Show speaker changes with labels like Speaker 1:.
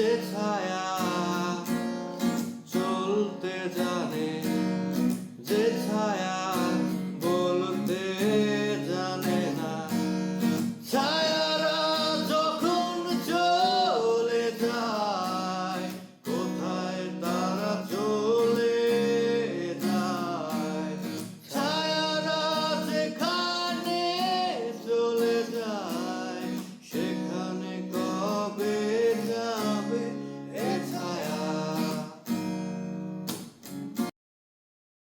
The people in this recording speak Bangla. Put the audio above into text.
Speaker 1: the fire.